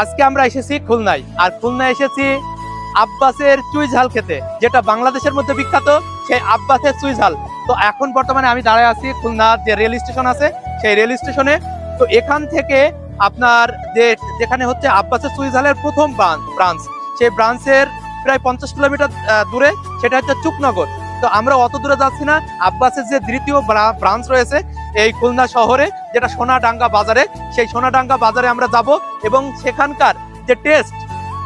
আজকে আমরা এসেছি খুলনায়। আর খুলনায় এসেছি আব্বাসের চুই ঝাল খেতে, যেটা বাংলাদেশের মধ্যে বিখ্যাত, সেই আব্বাসের চুই ঝাল। তো এখন বর্তমানে আমি দাঁড়ায় আছি খুলনা যে রেল স্টেশন আছে, সেই রেল স্টেশনে। তো এখান থেকে আপনার যে, যেখানে হচ্ছে আব্বাসের চুই ঝালের প্রথম ব্রাঞ্চ সেই ব্রাঞ্চের প্রায় পঞ্চাশ কিলোমিটার দূরে, সেটা হচ্ছে চুকনগর। তো আমরা অত দূরে যাচ্ছি না। আব্বাসের যে দ্বিতীয় ব্রাঞ্চ রয়েছে, এই খুলনা শহরে, যেটা সোনাডাঙ্গা বাজারে, সেই সোনাডাঙ্গা বাজারে আমরা যাব এবং সেখানকার যে টেস্ট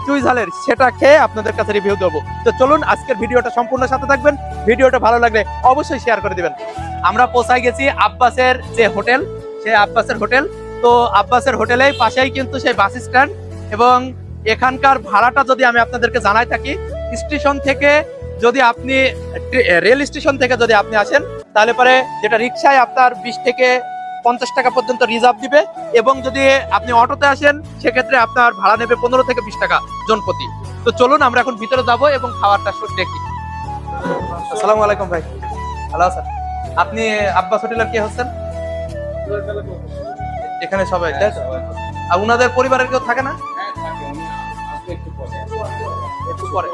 চুই ঝালের, সেটা খেয়ে আপনাদের কাছে রিভিউ দেবো। তো চলুন আজকের ভিডিওটা সম্পূর্ণ সাথে থাকবেন। ভিডিওটা ভালো লাগলে অবশ্যই শেয়ার করে দিবেন। আমরা পৌঁছায় গেছি আব্বাসের যে হোটেল, সেই আব্বাসের হোটেল। তো আব্বাসের হোটেলেই পাশেই কিন্তু সেই বাস স্ট্যান্ড এবং এখানকার ভাড়াটা যদি আমি আপনাদেরকে জানাই থাকি, স্টেশন থেকে যদি আপনি রেল স্টেশন থেকে যদি আপনি আসেন তাহলে পরে যেটা রিক্সায় আপনার বিশ থেকে পঞ্চাশ টাকা পর্যন্ত রিজার্ভ দিবে এবং যদি আপনি অটোতে আসেন সেক্ষেত্রে আপনার ভাড়া নেবে পনেরো থেকে বিশ টাকা জনপ্রতি। তো চলুন আমরা এখন ভিতরে যাব এবং খাওয়ারটা দেখি। আসসালামু আলাইকুম ভাই। ভালো আছেন? আপনি আব্বাস হোটেলের কে হচ্ছেন? এখানে সবাই তাই? আর উনাদের পরিবারের কেউ থাকে না? একটু পরে।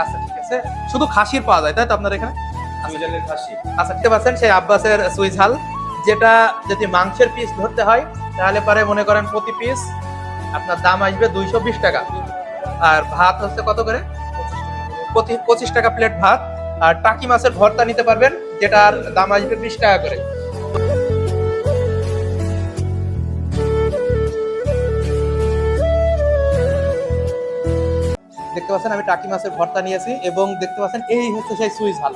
আচ্ছা ঠিক আছে। শুধু খাসির পাওয়া যায় তাই তো আপনার এখানে? আচ্ছা। ঠিক পাচ্ছেন সেই আব্বাসের সুইচ হাল যেটা যদি মাংসের পিস ধরতে হয় তাহলে পরে মনে করেন প্রতি পিস আপনার দাম আসবে দুইশো বিশ টাকা। আর ভাত হচ্ছে কত করে? প্রতি পঁচিশ টাকা প্লেট ভাত। আর টাকি মাছের ভর্তা নিতে পারবেন যেটার দাম আসবে বিশ টাকা করে। দেখতে পাচ্ছেন আমি টাকি মাছের ভর্তা নিয়েছি এবং দেখতে পাচ্ছেন এই হচ্ছে সেই সুই ঝাল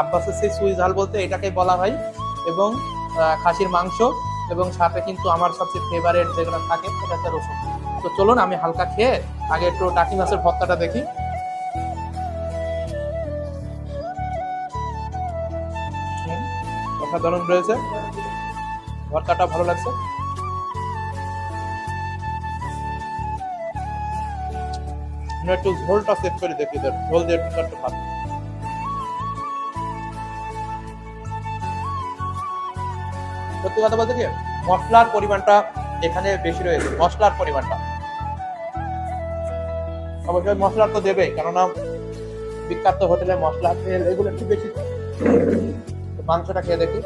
আব্বাসের সেই সুই ঝাল বলতে এটাকেই বলা হয় এবং খাসির মাংস এবং সাথে কিন্তু আমার সবচেয়ে ফেভারেট যেগুলো থাকে সেটা হচ্ছে রসুন। তো চলুন আমি হালকা খেয়ে আগে একটু টাকি মাছের ভর্তাটা দেখি। অসাধারণ রয়েছে। ভর্তাটা ভালো লাগছে। আমরা একটু ঝোলটা সেভ করে দেখি দেব ঝোল দিয়ে একটু ভাত। সত্যি কথা বলতে কি, মশলার পরিমাণটা এখানে বেশি রয়েছে, মশলার পরিমাণটা। অবশ্যই মশলা তো দেবেই, কেননা বিখ্যাত হোটেলে মশলা, তেল, এগুলো একটু বেশি। মাংসটা খেয়ে দেখি।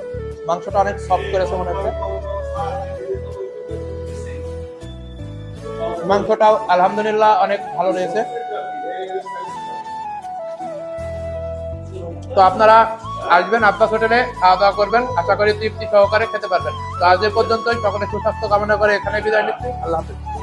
মাংসটা অনেক সফট করেছে মনে হচ্ছে। মাংসটাও আলহামদুলিল্লাহ অনেক ভালো রয়েছে। তো আপনারা আসবেন আব্বাস হোটেলে খাওয়া দাওয়া করবেন। আশা করি তৃপ্তি সহকারে খেতে পারবেন। তো আজ এ পর্যন্তই। সকলে সুস্বাস্থ্য কামনা করে এখানে বিদায় নিচ্ছি। আল্লাহ হাফিজ।